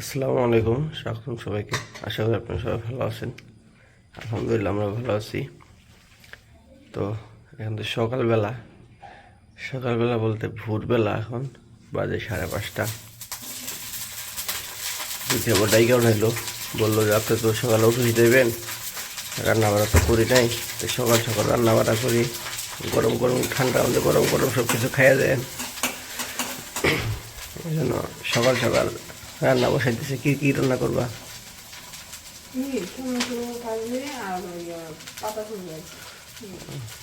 আসসালামু আলাইকুম, স্বাগতম সবাইকে। আশা করি আপনারা সবাই ভালো আছেন। আলহামদুলিল্লাহ আমরা ভালো আছি। তো এখন তো সকালবেলা। সকালবেলা বলতে ভোরবেলা এখন বাজে সাড়ে পাঁচটা। দিতে আবার ডাইকা উঠাইলো। বলল যে, আপনি তো সকালে উঠে দেবেন। রান্না বাড়া তো করি নাই। তো সকাল সকাল রান্না বাড়া করি। গরম গরম ঠান্ডা হলে গরম গরম সব কিছু খাইয়া দেন। এই জন্য সকাল সকাল রান্না বসাইতেছে কি কি রান্না করবা?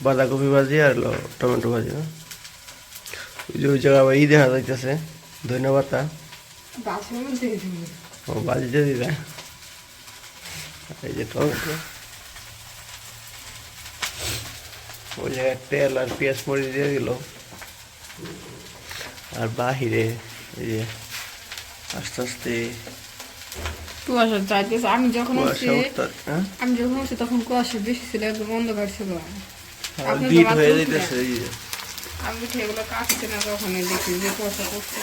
বাঁধাকপি ভাজি। আর টমেটো ভাজি না? ওই যে ওই আবার ই দেখা যাইতেছে ধন্যবাদ দিবি। ও ভাজিতে দিবে? এই যে টমেটো। ওই জায়গায় তেল আর পেঁয়াজ মরিচ দিয়ে দিল। আর বাহিরে এই যে আস্তে আস্তে। কুয়াশা চাইতেছে। আমি যখন উঠতে হ্যাঁ? আমি যখন উঠছি তখন কুয়াশা বেশি ছিল একদম অন্ধকার ছিল। হয়ে যাইতেছে আমি উঠে কাটছি না তখন দেখি যে কুয়াশা করছে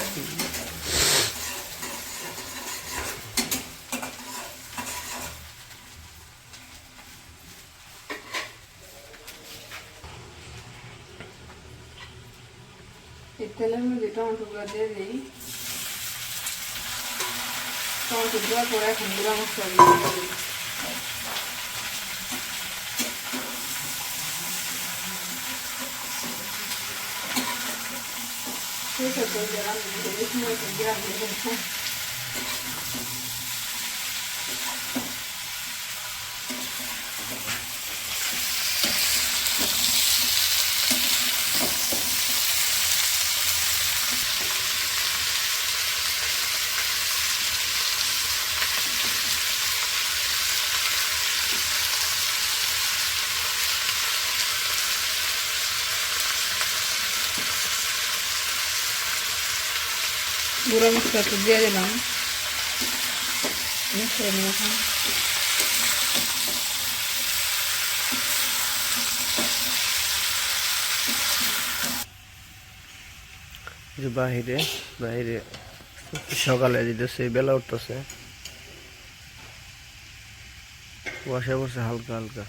তেলের মধ্যে টমেটোগুলো দিয়ে দিই। টমেটো দেওয়ার পরে এখন গুঁড়া মশলা দিয়ে দিই ঠিক আছে ওই যে রান্না করে এই সময় তো গ্রাম থেকে গুঁড়া মশলা তো দিয়ে দিলাম। নিয়ে এখন যে বাহিরে বাহিরে সকালে যেতেছে বেলা উঠতেছে। কুয়াশা পড়ছে হালকা হালকা।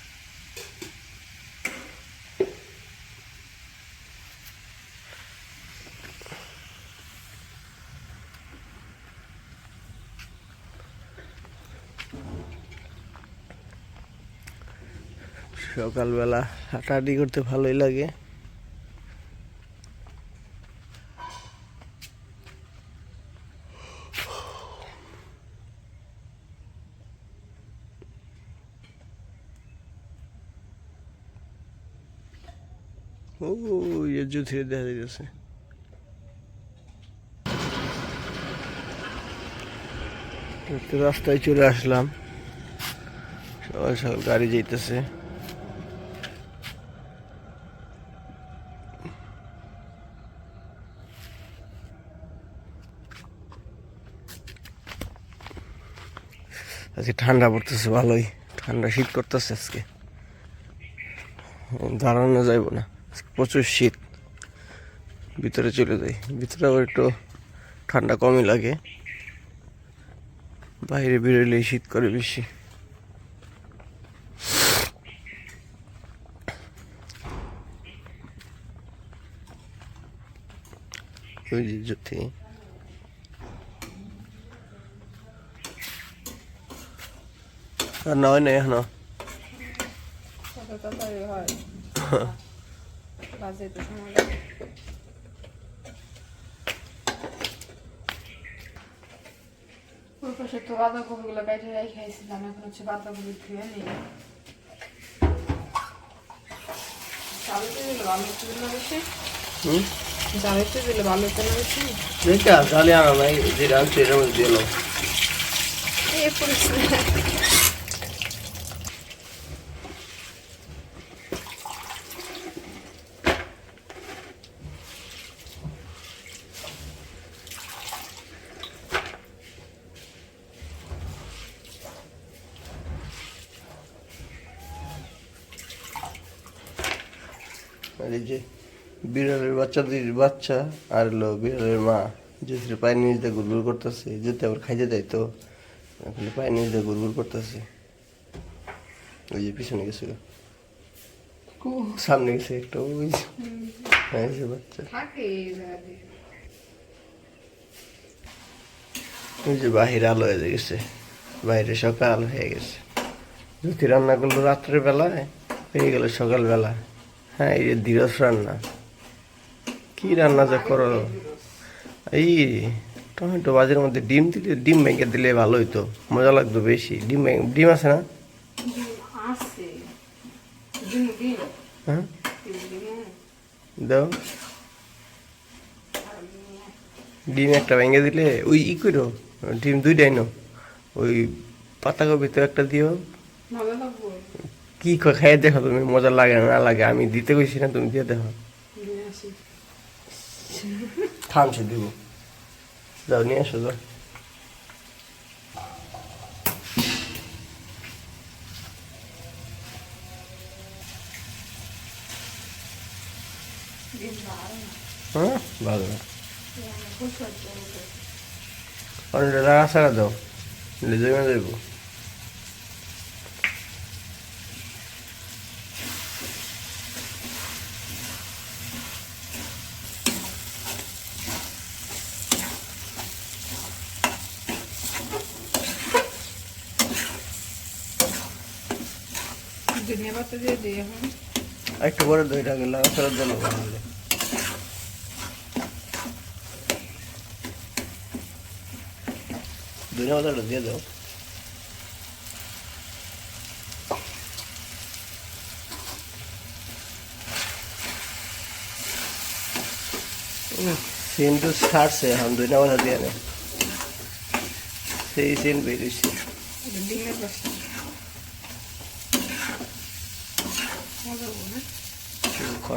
সকালবেলা হাঁটাহাঁটি করতে ভালোই লাগে। ও দেখা যাচ্ছে রাস্তায় চলে আসলাম। সকাল সকাল গাড়ি যাইতেছে। আজকে ঠান্ডা পড়তেছে, ভালোই। ঠান্ডা শীত করতেছে আজকে। দাঁড়ানো যাইব না। প্রচুর শীত। ভিতরে চলে যাই। ভিতরে আবার একটু ঠান্ডা কমই লাগে। বাইরে বেরোলেই শীত করে বেশি। ওই যে কত হয় বাজে তো বাঁধাকপিগুলো কেটে রেখে খাইছিলাম এখন হচ্ছে বাঁধাকপি ধুয়ে নিই জালি আনা নাই যে রাখছি এটার মধ্যে দিয়ে এলো এই পরিস্থিতি আর এই যে বিড়ালের বাচ্চা দিদির বাচ্চা আর হলো বিড়ালের মা। জুতির পায়ের নিচ দিয়ে গুড়গুড় করতেছে যেতে আবার খাইতে দেয় তো। এখন পায়ের নিচ দিয়ে গুড়গুড় করতেছে। ওই যে পিছনে গেছে। সামনে গেছে একটা ওই যে। হ্যাঁ এই যে বাচ্চা। ওই যে বাহিরে আলো হয়ে গেছে। বাইরে সকাল হয়ে গেছে। জুতি রান্না করল রাত্রের বেলায় পেয়ে গেল সকালবেলা। হ্যাঁ এই যে দিরস রান্না। কি রান্না যা করো? এই টমেটো বাজের মধ্যে ডিম দিলে, ডিম ভেঙে দিলে ভালো হইতো। মজা লাগতো বেশি। ডিম ডিম আছে না? হ্যাঁ? দাও। ডিম একটা ভেঙে দিলে, ওই ই করো ডিম দুইটাই নো ওই পাতাকপি তো একটা দিও। কি খ- খাইয়ে দেখো তুমি, মজা লাগে, না লাগে, আমি দিতে কইছি না, তুমি দিয়ে দেখো। থামছে দিব। যাও, নিয়ে আসো, যাও। হ্যাঁ ভালো। অনেকটা ছাড়া দাও জমে যাইব। ধনিয়া পাতা দিই একটু পরে দইটা গেলে রাখা ছাড়া দিলে ধনিয়া পাতাটা দিয়ে দাও। এখন পাতা দিয়ে নেই সেই সিন বেরিয়েছে এটা ডিমের পাশে মজা হব না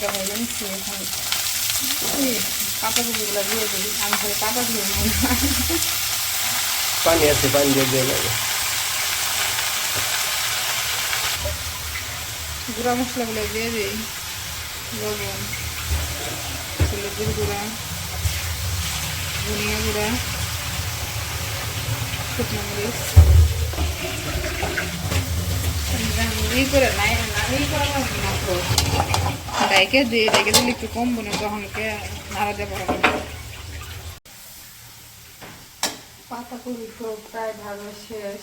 হালকা ভেজে নিচ্ছি এখন এই পাতাকপিগুলো দিয়ে দিই আমি খালি কাটা দিয়ে মনে পানি আছে পানি দিয়ে দিয়ে যাবে গুঁড়া মশলাগুলো দিয়ে দিই লবণ হলুদের গুঁড়া ধনিয়া গুঁড়া শুকনো মরিচ করে নাই না ই করা না ডাইকে দিয়ে ডাইকে দিলে একটু কম বনে তখন কে নাড়া দেবো পাতা কপি তো প্রায় ভাজা শেষ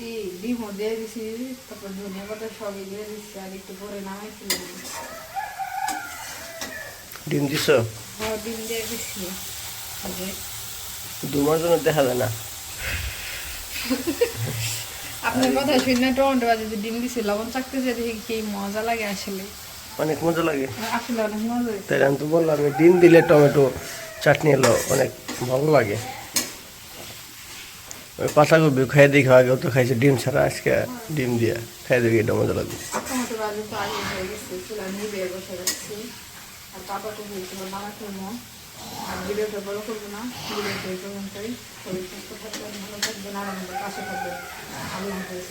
এই ডিমও দিয়ে দিছি তারপর ধনিয়া পাতা সবই দিয়ে দিচ্ছি আর একটু পরে নামাই ডিম দিছ হ্যাঁ ডিম দিয়ে যে দুমার জন্য দেখা যায় না আপনার কথা শুনে টমেটো বাজে যে ডিম দিছি লবণ চাকতে যে দেখি কি মজা লাগে আসলে। অনেক মজা লাগে। আসলে অনেক মজা তাই আমি তো বললাম ডিম দিলে টমেটো চাটনি এলো অনেক ভালো লাগে। ওই পাতাকপি খাই দেখি আগেও তো খাইছে ডিম ছাড়া আজকে ডিম দিয়া খাই দেখি এটা মজা লাগবে টমেটো বাজে তো আগে হয়ে গেছে চুলা বসে রাখছি। আর পাতা আর ভিডিওটা বড় করব না ভিডিওটা এই পর্যন্তই। শরীর সুস্থ থাকবেন ভালো থাকবেন আর আমাদের পাশে থাকবেন। আল্লাহ হাফেজ